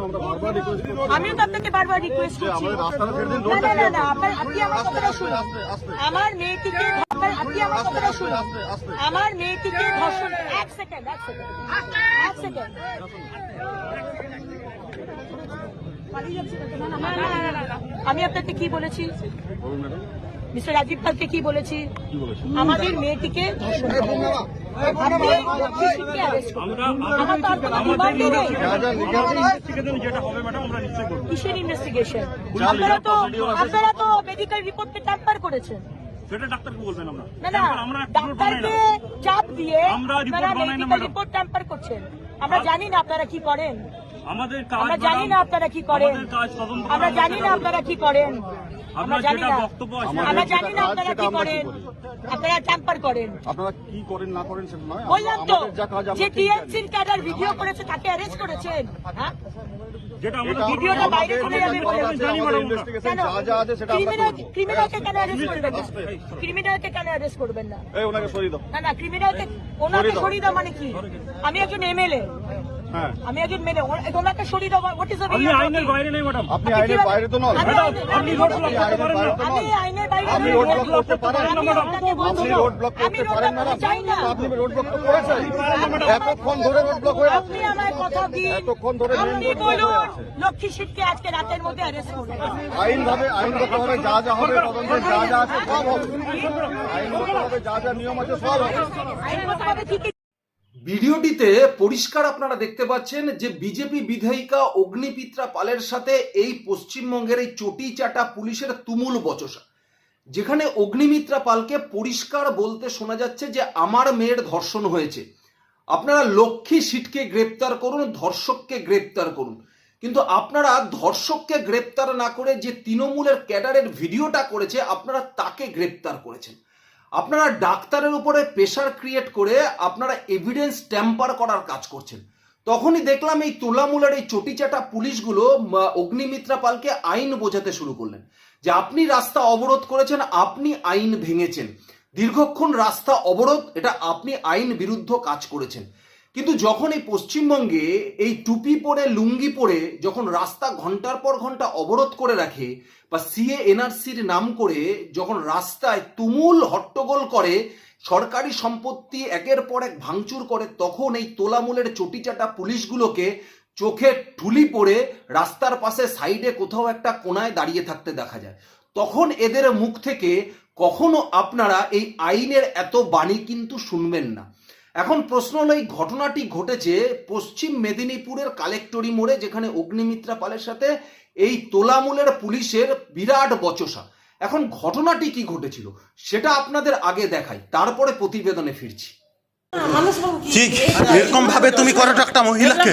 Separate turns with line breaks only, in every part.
আমিও তো আপনাকে বারবার রিকোয়েস্ট করছি। না না না। আপনার আপনি আমার কথাটা শুনুন। আমার মেয়েটিকে আপনার আপনি আমার কথাটা শুনুন। আমার মেয়েটিকে ধর্ষণ এক সেকেন্ড এক এক। আমি আপনাকে কি বলেছি? মিস্টার রাজীব পালকে কি বলেছি? আমাদের মেয়েটিকে ধর্ষণ কিসের ইনভেস্টিগেশন আপনারা তো আপনারা মেডিকেল রিপোর্টকে ট্যাম্পার করেছেন।
সেটা ডাক্তারকে বলবেন আমরা।
ডাক্তারকে চাপ দিয়ে
আমরা report বানাই না,
মেডিকেল রিপোর্ট ট্যাম্পার করছেন। আমরা জানি না আপনারা কি করেন।
আমাদের কাজ
আমরা জানি না আপনারা কি করেন। আমরা জানি না আপনারা কি করেন। আমরা জানি না। আমরা জানি না আপনারা কি করেন। আপনারা ট্যাম্পার করেন।
আপনারা কি করেন না করেন সেটা নয়।
বললাম তো
আমাদের যা কাজ আমরা
যে টিএমসির ক্যাডার ভিডিও করেছে তাকে অ্যারেস্ট করেছেন। হ্যাঁ?
যেটা আমাদের
ভিডিওটা বাইরে চলে যাবে বলে
আছে,
জানি
আমাদের
madam আমরা।
investigation
কেন?
যা যা আছে সেটা
ক্রিমিনাল ক্রিমিনালকে কেন অ্যারেস্ট করবেন না?
আস্তে।
ক্রিমিনালকে কেন অ্যারেস্ট করবেন না?
এই ওনাকে সরিয়ে দাও।
না না ক্রিমিনালকে ওনাকে
সরিয়ে দাও।
মানে কি? আমি একজন এমএলএ। আমি একজন মেলে ওনাকে সরিয়ে দাও হোয়াট ইজ দ্য
আইনের বাইরে নেই ম্যাডাম
আপনি আইনের বাইরে তো নন।
ম্যাডাম, আপনি রোড ব্লক করতে পারেন না।
আমি আইনের বাইরে
আপনি রোড ব্লক করতে পারেন না
আপনাকে
আপনি রোড ব্লক করতে পারেন না
করতে চাই না।
তো আপনি রোড ব্লক তো করেছেন এতক্ষণ ধরে রোড ব্লক হয়ে
আপনি আমার কথা দিন।
এতক্ষণ ধরে
আপনি
road block হয়ে
বলুন লক্ষ্মী সিটকে আজকে রাতের মধ্যে অ্যারেস্ট করুন।
আইনভাবে আইনগতভাবে যা যা হবে তদন্তে যা যা আছে সব হবে। আইনগতভাবে যা যা নিয়ম আছে সব হবে।
আইনগতভাবে ঠিকই
ভিডিওটিতে পরিষ্কার আপনারা দেখতে পাচ্ছেন যে বিজেপি বিধায়িকা অগ্নিপিত্রা পালের সাথে এই পশ্চিমবঙ্গের এই চটি চাটা পুলিশের তুমুল বচসা। যেখানে অগ্নিমিত্রা পালকে পরিষ্কার বলতে শোনা যাচ্ছে যে আমার মেয়ের ধর্ষণ হয়েছে। আপনারা লক্ষ্মী সিটকে গ্রেপ্তার করুন, ধর্ষককে গ্রেপ্তার করুন। কিন্তু আপনারা ধর্ষককে গ্রেপ্তার না করে যে তৃণমূলের ক্যাডারের ভিডিওটা করেছে, আপনারা তাকে গ্রেপ্তার করেছেন। আপনারা ডাক্তারের উপরে প্রেশার ক্রিয়েট করে আপনারা এভিডেন্স ট্যাম্পার করার কাজ করছেন। তখনই দেখলাম এই তোলামুলার এই চটিচাটা পুলিশগুলো অগ্নিমিত্রা পালকে আইন বোঝাতে শুরু করলেন যে আপনি রাস্তা অবরোধ করেছেন, আপনি আইন ভেঙেছেন। দীর্ঘক্ষণ রাস্তা অবরোধ, এটা আপনি আইন বিরুদ্ধ কাজ করেছেন। কিন্তু যখন এই পশ্চিমবঙ্গে এই টুপি পরে, লুঙ্গি পরে যখন রাস্তা ঘণ্টার পর ঘণ্টা অবরোধ করে রাখে বা সিএ এনআরসির নাম করে যখন রাস্তায় তুমুল হট্টগোল করে, সরকারি সম্পত্তি একের পর এক ভাঙচুর করে, তখন এই তোলামূলের চটিচাটা পুলিশগুলোকে চোখে ঠুলি পরে রাস্তার পাশে সাইডে কোথাও একটা কোনায় দাঁড়িয়ে থাকতে দেখা যায়। তখন এদের মুখ থেকে কখনো আপনারা এই আইনের এত বাণী কিন্তু শুনবেন না। এখন প্রশ্ন হলো এই ঘটনাটি ঘটেছে পশ্চিম মেদিনীপুরের কালেক্টরি মোড়ে যেখানে অগ্নিমিত্রা পালের সাথে এই তোলামূলের পুলিশের বিরাট বচসা। এখন ঘটনাটি কি ঘটেছিল সেটা আপনাদের আগে দেখাই তারপরে প্রতিবেদনে ফিরছি।
ঠিক এরকম ভাবে তুমি করো একটা মহিলাকে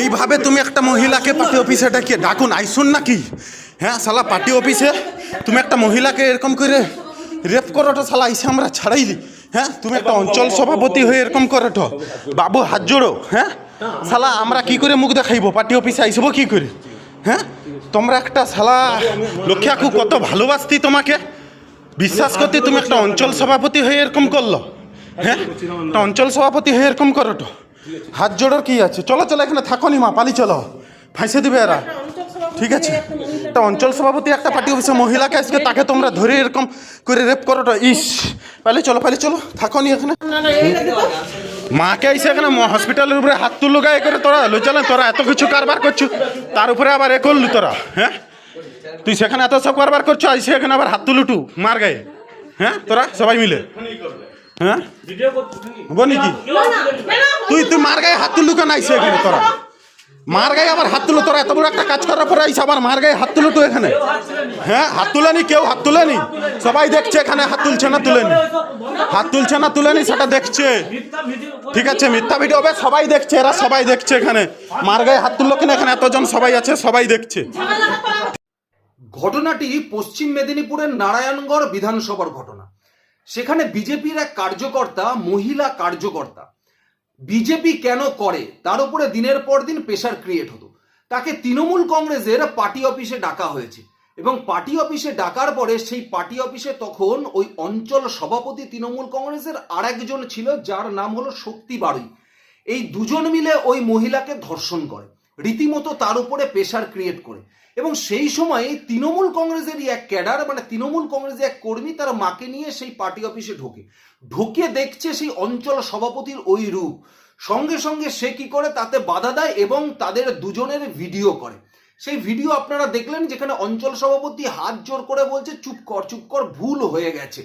এইভাবে তুমি একটা মহিলাকে পার্টি অফিসে ডেকে ডাকুন আইসুন নাকি হ্যাঁ সালা পার্টি অফিসে তুমি একটা মহিলাকে এরকম করে রেপ করো তো সালা আইসে আমরা ছাড়াই দিই হ্যাঁ? তুমি একটা অঞ্চল সভাপতি হয়ে এরকম করো বাবু হাত জোড়ো হ্যাঁ? সালা আমরা কি করে মুখ দেখাইব? পার্টি অফিসে আইসব কি করে? হ্যাঁ? তোমরা একটা সালা লক্ষ্যাকু কত ভালোবাসতি তোমাকে। বিশ্বাস করতে তুমি একটা অঞ্চল সভাপতি হয়ে এরকম করল। হ্যাঁ? একটা অঞ্চল সভাপতি হয়ে এরকম করো হাত জোড়ার কি আছে? চলো চলো এখানে থাকো নি মা পালি চলো। ফাঁসে দিবে এরা। ঠিক আছে। তা অঞ্চল সভাপতি একটা পার্টি অফিসে মহিলাকে আজকে তাকে তোমরা ধরে এরকম করে রেপ করো ইস। পালি চলো পালি চলো থাকো নি এখানে। মাকে আইসে এখানে হসপিটালের উপরে হাত তুললো গায়ে করে তোরা লুচালেন তোরা এত কিছু কারবার করছ। তার উপরে আবার এ করলু তোরা হ্যাঁ? তুই সেখানে এত সব কারবার করছ আইসে এখানে আবার হাত তুলুটু মার গায়ে। হ্যাঁ? তোরা সবাই মিলে। হ্যাঁ? বনি কি? তুই তুই মার গায়ে হাত তুললু কেন আইসে এখানে তোরা? মার গায়ে আবার হাত তুলো তোরা, এত বড় একটা কাজ করার পরে আইসে আবার মার গায়ে হাত তুলো তো এখানে? হ্যাঁ হাত তুলেনি কেউ, হাত তুলেনি? সবাই দেখছে এখানে হাত তুলছে না তুলেনি? হাত তুলছে না তুলেনি সেটা দেখছে। ঠিক আছে, মিথ্যা ভিডিও হবে, সবাই দেখছে, এরা সবাই দেখছে এখানে। মার গায়ে হাত তুললো কিনা এখানে এতজন সবাই আছে, সবাই দেখছে।
ঘটনাটি পশ্চিম মেদিনীপুরের নারায়ণগড় বিধানসভার ঘটনা। সেখানে বিজেপির এক কার্যকর্তা, মহিলা কার্যকর্তা বিজেপি কেন করে? তার উপরে দিনের পর দিন প্রেশার ক্রিয়েট হতো। তাকে তৃণমূল কংগ্রেসের পার্টি অফিসে ডাকা হয়েছে। এবং পার্টি অফিসে ডাকার পরে সেই পার্টি অফিসে তখন ওই অঞ্চল সভাপতি তৃণমূল কংগ্রেসের আরেকজন ছিল, যার নাম হলো শক্তি বাড়ুই এই দুজন মিলে ওই মহিলাকে ধর্ষণ করে। রীতিমতো তার উপরে প্রেশার ক্রিয়েট করে। এবং সেই সময় তৃণমূল কংগ্রেসেরই এক ক্যাডার মানে তৃণমূল কংগ্রেসের এক কর্মী তার মাকে নিয়ে সেই পার্টি অফিসে ঢোকে। ঢুকে দেখছে সেই অঞ্চল সভাপতির ওই রূপ। সঙ্গে সঙ্গে সে কি করে, তাতে বাধা দেয় এবং তাদের দুজনের ভিডিও করে। সেই ভিডিও আপনারা দেখলেন যেখানে অঞ্চল সভাপতি হাত জোর করে বলছে, চুপ কর চুপ কর, ভুল হয়ে গেছে।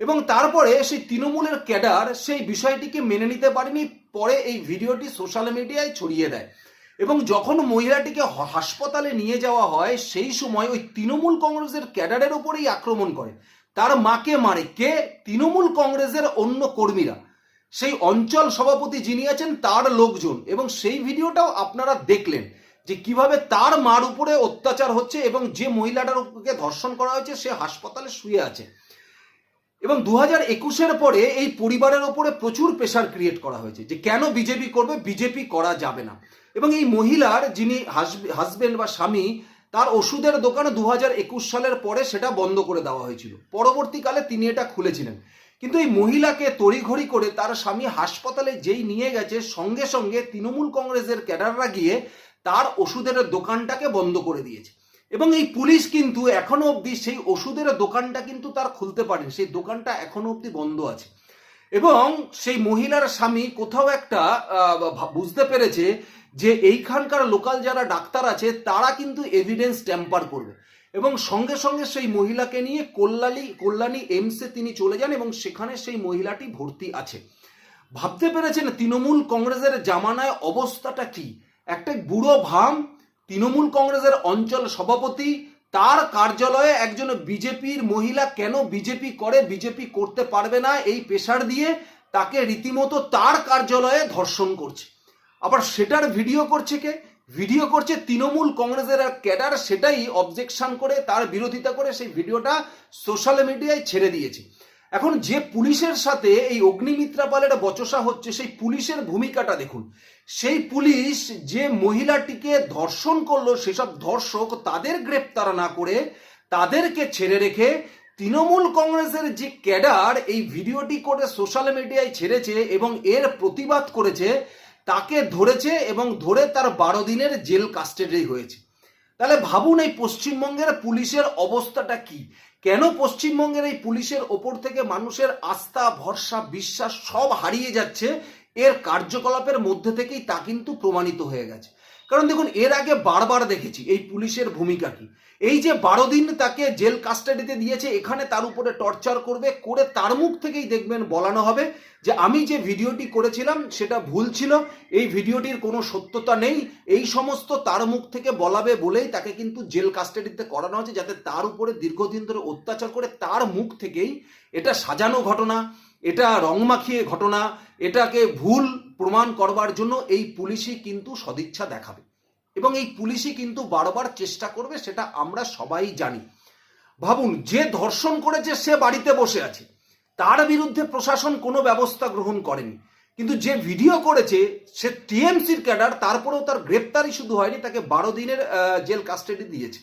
এবং তারপরে সেই তৃণমূলের ক্যাডার সেই বিষয়টিকে মেনে নিতে পারেনি, পরে এই ভিডিওটি সোশ্যাল মিডিয়ায় ছড়িয়ে দেয়। এবং যখন মহিলাটিকে হাসপাতালে নিয়ে যাওয়া হয়, সেই সময় ওই তৃণমূল কংগ্রেসের ক্যাডারের ওপরেই আক্রমণ করে। তার মাকে মারে। কে? তৃণমূল কংগ্রেসের অন্য কর্মীরা। সেই অঞ্চল সভাপতি যিনি আছেন, তার লোকজন। এবং সেই ভিডিওটাও আপনারা দেখলেন যে কীভাবে তার মার উপরে অত্যাচার হচ্ছে এবং যে মহিলাটার উপরে ধর্ষণ করা হয়েছে, সে হাসপাতালে শুয়ে আছে। এবং দু হাজার একুশের পরে এই পরিবারের ওপরে প্রচুর প্রেশার ক্রিয়েট করা হয়েছে যে কেন বিজেপি করবে, বিজেপি করা যাবে না। এবং এই মহিলার যিনি হাজবেন্ড বা স্বামী, তার ওষুধের দোকানে দু হাজার একুশ সালের পরে সেটা বন্ধ করে দেওয়া হয়েছিল। পরবর্তীকালে তিনি এটা খুলেছিলেন। কিন্তু এই মহিলাকে তড়িঘড়ি করে তার স্বামী হাসপাতালে যেই নিয়ে গেছে, সঙ্গে সঙ্গে তৃণমূল কংগ্রেসের ক্যাডাররা গিয়ে তার ওষুধের দোকানটাকে বন্ধ করে দিয়েছে। এবং এই পুলিশ কিন্তু এখনও অবধি সেই ওষুধের দোকানটা কিন্তু তার খুলতে পারেনি। সেই দোকানটা এখনও অবধি বন্ধ আছে। এবং সেই মহিলার স্বামী কোথাও একটা বুঝতে পেরেছে যে এইখানকার লোকাল যারা ডাক্তার আছে, তারা কিন্তু এভিডেন্স ট্যাম্পার করবে। এবং সঙ্গে সঙ্গে সেই মহিলাকে নিয়ে কল্যাণী কল্যাণী এইমসে তিনি চলে যান এবং সেখানে সেই মহিলাটি ভর্তি আছে। ভাবতে পেরেছেন তৃণমূল কংগ্রেসের জামানায় অবস্থাটা কি? একটা বুড়ো ভাম তৃণমূল কংগ্রেসের অঞ্চল সভাপতি, তার কার্যালয়ে একজন বিজেপির মহিলা কেন বিজেপি করে, বিজেপি করতে পারবে না এই পেশার দিয়ে তাকে রীতিমতো তার কার্যালয়ে ধর্ষণ করছে। আবার সেটার ভিডিও করছে কে? ভিডিও করছে তৃণমূল কংগ্রেসের ক্যাডার, সেটাই অবজেকশন করে, তার বিরোধিতা করে সেই ভিডিওটা সোশ্যাল মিডিয়ায় ছেড়ে দিয়েছে। এখন যে পুলিশের সাথে এই অগ্নিমিত্রা পালের বচসা হচ্ছে, সেই পুলিশের ভূমিকাটা দেখুন। সেই পুলিশ যে মহিলাটিকে ধর্ষণ করল, সেসব ধর্ষক তাদের গ্রেপ্তার না করে তাদেরকে ছেড়ে রেখে তৃণমূল কংগ্রেসের যে ক্যাডার এই ভিডিওটি করে সোশ্যাল মিডিয়ায় ছেড়েছে এবং এর প্রতিবাদ করেছে, তাকে ধরেছে এবং ধরে তার বারো দিনের জেল কাস্টেডি হয়েছে। তাহলে ভাবুন এই পশ্চিমবঙ্গের পুলিশের অবস্থাটা কি? কেন পশ্চিমবঙ্গের এই পুলিশের ওপর থেকে মানুষের আস্থা, ভরসা, বিশ্বাস সব হারিয়ে যাচ্ছে? এর কার্যকলাপের মধ্যে থেকেই তা কিন্তু প্রমাণিত হয়ে গেছে। কারণ দেখুন, এর আগে বারবার দেখেছি, এই পুলিশের ভূমিকা কি? এই যে বারো দিন তাকে জেল কাস্টাডিতে দিয়েছে, এখানে তার উপরে টর্চার করবে, করে তার মুখ থেকেই দেখবেন বলানো হবে যে, আমি যে ভিডিওটি করেছিলাম, সেটা ভুল ছিল, এই ভিডিওটির কোনো সত্যতা নেই, এই সমস্ত তার মুখ থেকে বলাবে বলেই তাকে কিন্তু জেল কাস্টাডিতে করানো হয়েছে, যাতে তার উপরে দীর্ঘদিন ধরে অত্যাচার করে তার মুখ থেকেই এটা সাজানো ঘটনা। এটা রং মাখিয়ে ঘটনা, এটাকে ভুল প্রমাণ করবার জন্য এই পুলিশই কিন্তু সদিচ্ছা দেখাবে। এবং এই পুলিশই কিন্তু বারবার চেষ্টা করবে, সেটা আমরা সবাই জানি। ভাবুন, যে ধর্ষণ করেছে সে বাড়িতে বসে আছে। তার বিরুদ্ধে প্রশাসন কোনো ব্যবস্থা গ্রহণ করেনি। কিন্তু যে ভিডিও করেছে, সে টিএমসির ক্যাডার, তারপরেও তার গ্রেপ্তারই শুধু হয়নি, তাকে বারো দিনের জেল কাস্টাডি দিয়েছে।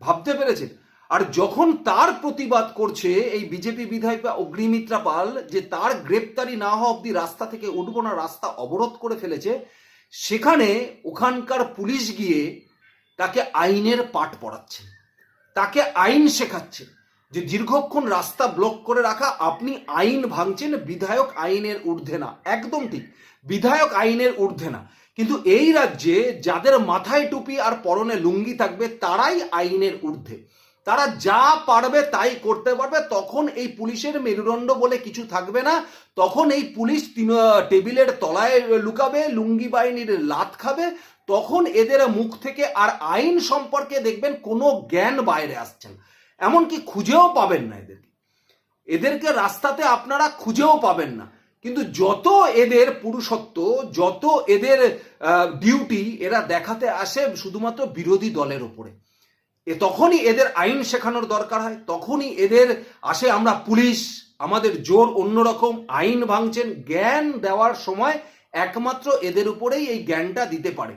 ভাবতে পেরেছেন? আর যখন তার প্রতিবাদ করছে এই বিজেপি বিধায়িকা অগ্নিমিত্রা পাল যে তার গ্রেপ্তারি না হওয়া অব্দি রাস্তা থেকে উঠবো না, রাস্তা অবরোধ করে ফেলেছে, সেখানে ওখানকার পুলিশ গিয়ে তাকে আইনের পাঠ পড়াচ্ছে। তাকে আইন শেখাচ্ছে যে দীর্ঘক্ষণ রাস্তা ব্লক করে রাখা, আপনি আইন ভাঙছেন, বিধায়ক আইনের ঊর্ধ্বে না। একদম ঠিক, বিধায়ক আইনের ঊর্ধ্বে না। কিন্তু এই রাজ্যে যাদের মাথায় টুপি আর পরনে লুঙ্গি থাকবে, তারাই আইনের ঊর্ধ্বে। তারা যা পারবে তাই করতে পারবে। তখন এই পুলিশের মেরুদণ্ড বলে কিছু থাকবে না। তখন এই পুলিশ টেবিলের তলায় লুকাবে, লুঙ্গি বাহিনীর লাত খাবে। তখন এদের মুখ থেকে আর আইন সম্পর্কে দেখবেন কোনো জ্ঞান বাইরে আসছে না। এমনকি খুঁজেও পাবেন না এদেরকে। এদেরকে রাস্তাতে আপনারা খুঁজেও পাবেন না। কিন্তু যত এদের পুরুষত্ব, যত এদের ডিউটি এরা দেখাতে আসে শুধুমাত্র বিরোধী দলের ওপরে এ তখনই এদের আইন শেখানোর দরকার হয়, তখনই এদের আসে আমরা পুলিশ, আমাদের জোর অন্যরকম, আইন ভাঙছেন জ্ঞান দেওয়ার সময় একমাত্র এদের উপরেই এই জ্ঞানটা দিতে পারে।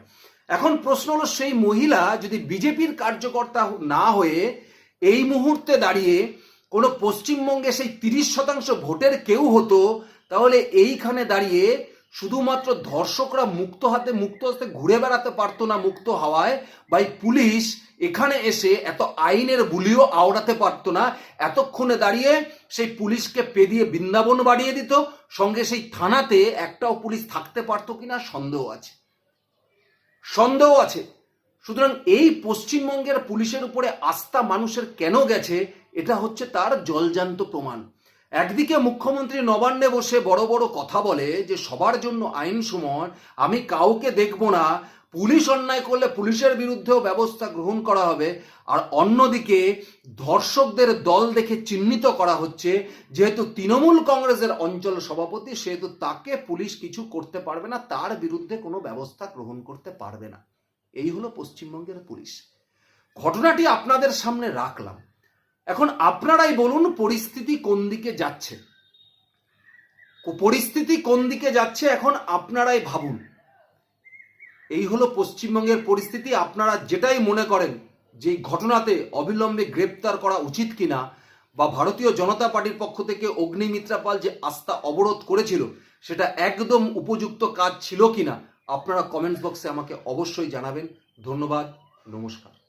এখন প্রশ্ন হলো, সেই মহিলা যদি বিজেপির কার্যকর্তা না হয়ে এই মুহূর্তে দাঁড়িয়ে কোনো পশ্চিমবঙ্গে সেই তিরিশ শতাংশ ভোটের কেউ হতো, তাহলে এইখানে দাঁড়িয়ে শুধুমাত্র ধর্ষকরা মুক্ত হাতে মুক্ত হাতে ঘুরে বেড়াতে পারতো না মুক্ত হাওয়ায়। বাই পুলিশ এখানে এসে এত আইনের বুলিও আওড়াতে পারতো না। এতক্ষণে দাঁড়িয়ে সেই পুলিশকে পেরিয়ে বৃন্দাবন বাড়িয়ে দিত। সঙ্গে সেই থানাতে একটাও পুলিশ থাকতে পারতো কিনা সন্দেহ আছে। সন্দেহ আছে। সুতরাং এই পশ্চিমবঙ্গের পুলিশের উপরে আস্থা মানুষের কেন গেছে, এটা হচ্ছে তার জলজান্ত প্রমাণ। একদিকে মুখ্যমন্ত্রী নবান্নে বসে বড় বড় কথা বলে যে সবার জন্য আইন সমান, আমি কাউকে দেখব না, পুলিশ অন্যায় করলে পুলিশের বিরুদ্ধেও ব্যবস্থা গ্রহণ করা হবে, আর অন্যদিকে ধর্ষকদের দল দেখে চিহ্নিত করা হচ্ছে, যেহেতু তৃণমূল কংগ্রেসের অঞ্চল সভাপতি, সেহেতু তাকে পুলিশ কিছু করতে পারবে না, তার বিরুদ্ধে কোনো ব্যবস্থা গ্রহণ করতে পারবে না। এই হলো পশ্চিমবঙ্গের পুলিশ। ঘটনাটি আপনাদের সামনে রাখলাম। এখন আপনারাই বলুন পরিস্থিতি কোন দিকে যাচ্ছে। পরিস্থিতি কোন দিকে যাচ্ছে এখন আপনারাই ভাবুন। এই হলো পশ্চিমবঙ্গের পরিস্থিতি, আপনারা যেটাই মনে করেন যে ঘটনাতে অবিলম্বে গ্রেপ্তার করা উচিত কিনা বা ভারতীয় জনতা পার্টির পক্ষ থেকে অগ্নিমিত্রা পাল যে আস্থা অবরোধ করেছিল, সেটা একদম উপযুক্ত কাজ ছিল কিনা, আপনারা কমেন্ট বক্সে আমাকে অবশ্যই জানাবেন। ধন্যবাদ, নমস্কার।